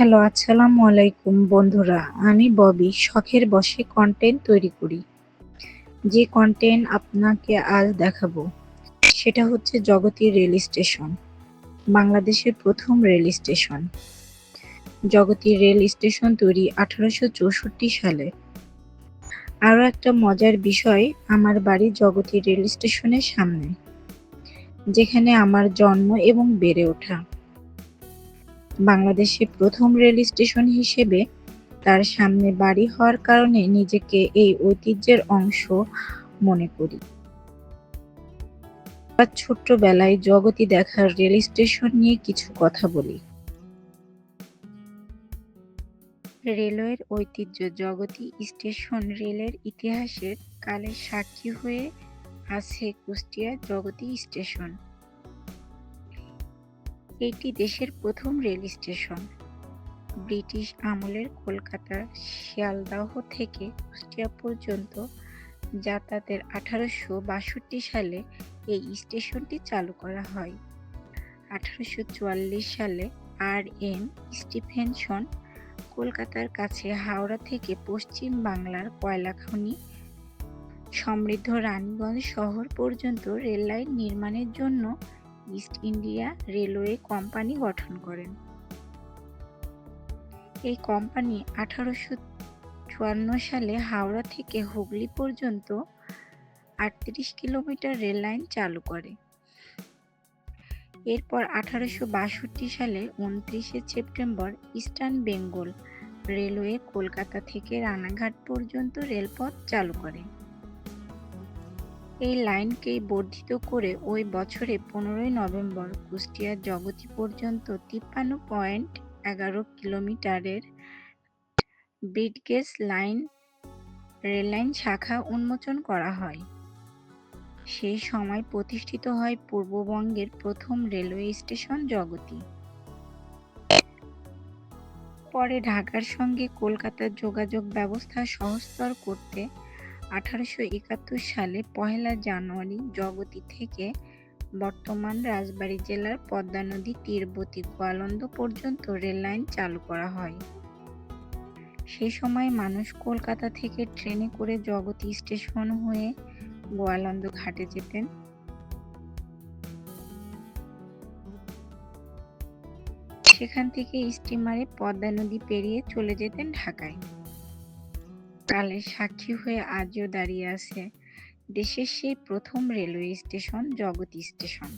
Hello, আসসালামু আলাইকুম বন্ধুরা। আমি ববি, শখের বসে কন্টেন্ট তৈরি করি। যে কন্টেন্ট আপনাকে আজ দেখাবো, সেটা হচ্ছে জগতী রেল স্টেশন, বাংলাদেশের প্রথম rail station. Jagati rail station তৈরি আঠারোশো চৌষট্টি সালে। আরও একটা মজার বিষয়, আমার বাড়ি জগতী রেল স্টেশনের সামনে, যেখানে আমার জন্ম এবং বেড়ে ওঠা। বাংলাদেশের প্রথম রেল স্টেশন হিসেবে তার সামনে বাড়ি হওয়ার কারণে নিজেকে এই ঐতিহ্যের অংশ মনে করি। ছোট্টবেলায় জগতি দেখার রেল স্টেশন নিয়ে কিছু কথা বলি। রেলওয়ের ঐতিহ্য জগতী স্টেশন রেলের ইতিহাসের কালের সাক্ষী হয়ে আছে কুষ্টিয়া জগতী স্টেশন। এটি দেশের প্রথম রেল স্টেশন। ব্রিটিশ আমলের কলকাতার শিয়ালদাহ থেকে কুষ্টিয়া পর্যন্ত যাতায়াতের আঠারোশো বাষট্টি সালে এই স্টেশনটি চালু করা হয়। আঠারোশো চুয়াল্লিশ সালে আর এম স্টিফেনসন কলকাতার কাছে হাওড়া থেকে পশ্চিম বাংলার কয়লা খনি সমৃদ্ধ রানীগঞ্জ শহর পর্যন্ত রেললাইন নির্মাণের জন্য ইস্ট ইন্ডিয়া রেলওয়ে কোম্পানি গঠন করেন। এই কোম্পানি আঠারোশো চুয়ান্ন সালে হাওড়া থেকে হুগলি পর্যন্ত আটত্রিশ কিলোমিটার রেল লাইন চালু করে। এরপর আঠারোশো বাষট্টি সালে উনত্রিশে September Eastern Bengal railway Kolkata থেকে রানাঘাট পর্যন্ত রেলপথ চালু করে। এই লাইনকেই বর্ধিত করে ওই বছরে পনেরোই নভেম্বর কুষ্টিয়ার জগতী পর্যন্ত তিপ্পান্ন পয়েন্ট এগারো কিলোমিটারের ব্রিডগেজ লাইন রেললাইন শাখা উন্মোচন করা হয়। সেই সময় প্রতিষ্ঠিত হয় পূর্ববঙ্গের প্রথম রেলওয়ে স্টেশন জগতী। পরে ঢাকার সঙ্গে কলকাতার যোগাযোগ ব্যবস্থা সহজতর করতে আঠারোশো একাত্তর সালে পহেলা জানুয়ারি জগতী থেকে বর্তমান রাজবাড়ী জেলার পদ্মা নদী তীরবতী গোয়ালন্দ পর্যন্ত রেল লাইন চালু করা হয়। সে সময় মানুষ কলকাতা থেকে ট্রেনে করে জগতী স্টেশন হয়ে গোয়ালন্দ ঘাটে যেতেন। সেখান থেকে স্টিমারে পদ্মা নদী পেরিয়ে চলে যেতেন ঢাকায়। কালের সাক্ষী হয়ে আজও দাঁড়িয়ে আছে দেশের সেই প্রথম রেলওয়ে স্টেশন জগতী স্টেশন।